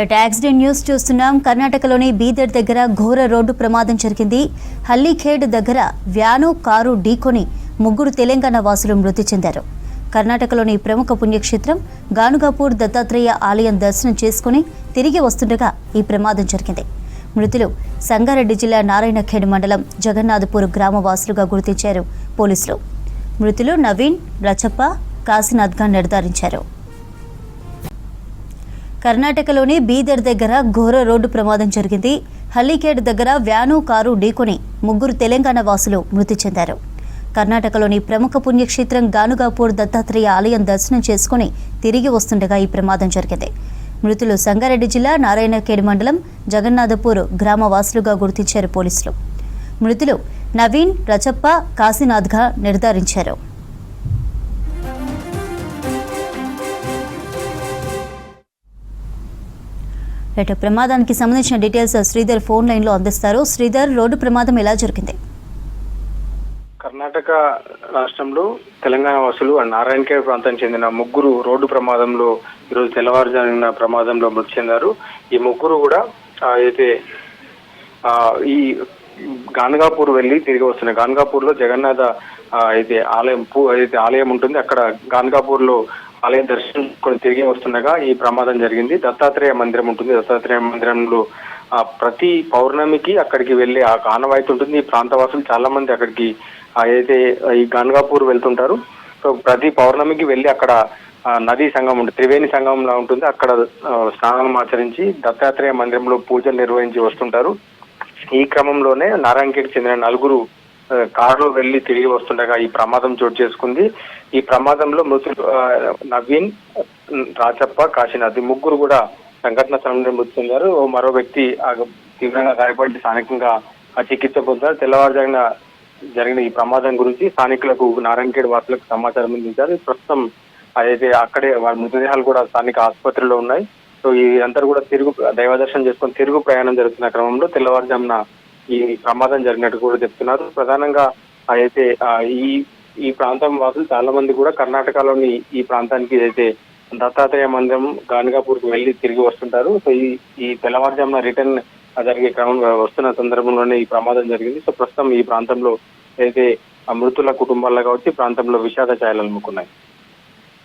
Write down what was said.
Right accident news చూస్తున్నాం. కర్ణాటకలోని బీదర్ దగ్గర ఘోర రోడ్డు ప్రమాదం జరిగింది. హల్లీఖేడ్ దగ్గర వ్యాను కారు ఢీకొని ముగ్గురు తెలంగాణ వాసులు మృతి చెందారు. కర్ణాటకలోని ప్రముఖ పుణ్యక్షేత్రం గానుగాపూర్ దత్తాత్రేయ ఆలయం దర్శనం చేసుకుని తిరిగి వస్తుండగా ఈ ప్రమాదం జరిగింది. మృతులు సంగారెడ్డి జిల్లా నారాయణఖేడ్ మండలం జగన్నాథపూర్ గ్రామవాసులుగా గుర్తించారు పోలీసులు. మృతులు నవీన్ రచప్ప కాశీనాథ్గా నిర్ధారించారు. కర్ణాటకలోని బీదర్ దగ్గర ఘోర రోడ్డు ప్రమాదం జరిగింది. హల్లీకేడ్ దగ్గర వ్యాను కారు ఢీకొని ముగ్గురు తెలంగాణ వాసులు మృతి చెందారు. కర్ణాటకలోని ప్రముఖ పుణ్యక్షేత్రం గానుగాపూర్ దత్తాత్రేయ ఆలయం దర్శనం చేసుకుని తిరిగి వస్తుండగా ఈ ప్రమాదం జరిగింది. మృతులు సంగారెడ్డి జిల్లా నారాయణఖేడ్ మండలం జగన్నాథపూర్ గ్రామ వాసులుగా గుర్తించారు పోలీసులు. మృతులు నవీన్ రచప్ప కాశీనాథ్గా నిర్ధారించారు. రైట్ ప్రమాదానికి సంబంధించిన డీటెయిల్స్ శ్రీధర్ ఫోన్ లైన్లో అందిస్తారు. శ్రీధర్ రోడ్డు ప్రమాదం ఎలా జరిగింది? కర్ణాటక రాష్ట్రంలో తెలంగాణ వాసులు నారాయణఖేడ్ ప్రాంతానికి చెందిన ముగ్గురు రోడ్డు ప్రమాదంలో ఈరోజు తెల్లవారుజామున ప్రమాదంలో మృతి చెందారు. ఈ ముగ్గురు కూడా అయితే ఈ గాన్గాపూర్ వెళ్ళి తిరిగి వస్తున్న గాన్గాపూర్లో జగన్నాథ అయితే ఆలయం పూ- అయితే ఆలయం ఉంటుంది అక్కడ గాన్గాపూర్లో ఆలయం దర్శనం చేసుకొని తిరిగి వస్తుండగా ఈ ప్రమాదం జరిగింది. దత్తాత్రేయ మందిరం ఉంటుంది. దత్తాత్రేయ మందిరంలో ఆ, ప్రతి పౌర్ణమికి అక్కడికి వెళ్ళే ఆ ఆనవాయితీ ఉంటుంది. ఈ ప్రాంతవాసులు చాలా మంది అక్కడికి ఏదైతే అయితే ఈ గన్గాపూర్ వెళ్తుంటారు సో ప్రతి పౌర్ణమికి వెళ్ళి అక్కడ నదీ సంఘం ఉంటుంది. త్రివేణి సంఘంలా ఉంటుంది. అక్కడ స్నానం ఆచరించి దత్తాత్రేయ మందిరంలో పూజలు నిర్వహించి వస్తుంటారు. ఈ క్రమంలోనే నారాయణఖేడ్కి చెందిన నలుగురు కారులో వెళ్ళి తిరిగి వస్తుండగా ఈ ప్రమాదం చోటు చేసుకుంది. ఈ ప్రమాదంలో మృతులు నవీన్ రాచప్ప కాశీనాథ్ ఈ ముగ్గురు కూడా సంఘటన స్థలంలో మృతి చెందారు. మరో వ్యక్తి ఆ, తీవ్రంగా గాయపడి స్థానికంగా ఆ చికిత్స పొందారు. తెల్లవారుజామున జరిగిన ఈ ప్రమాదం గురించి స్థానికులకు నారాయణఖేడ్ వాసులకు సమాచారం అందించారు. ప్రస్తుతం అయితే అక్కడే వారి మృతదేహాలు కూడా స్థానిక ఆసుపత్రిలో ఉన్నాయి. సో ఈ అందరూ కూడా తిరుగు దైవ దర్శనం చేసుకొని తిరుగు ప్రయాణం జరుగుతున్న క్రమంలో తెల్లవారుజామున ఈ ప్రమాదం జరిగినట్టు కూడా చెప్తున్నారు. ప్రధానంగా అయితే ఈ ఈ ప్రాంతం వాసులు చాలా మంది కూడా కర్ణాటకలోని ఈ ప్రాంతానికి అయితే దత్తాత్రేయ మందిరం గాన్గాపూర్కు వెళ్ళి తిరిగి వస్తుంటారు. సో ఈ ఈ తెల్లవారుజామున రిటర్న్ జరిగే క్రమం వస్తున్న సందర్భంలోనే ఈ ప్రమాదం జరిగింది. సో ప్రస్తుతం ఈ ప్రాంతంలో అయితే మృతుల కుటుంబాల్లో కావచ్చు ప్రాంతంలో విషాద ఛాయలు అలుముకున్నాయి.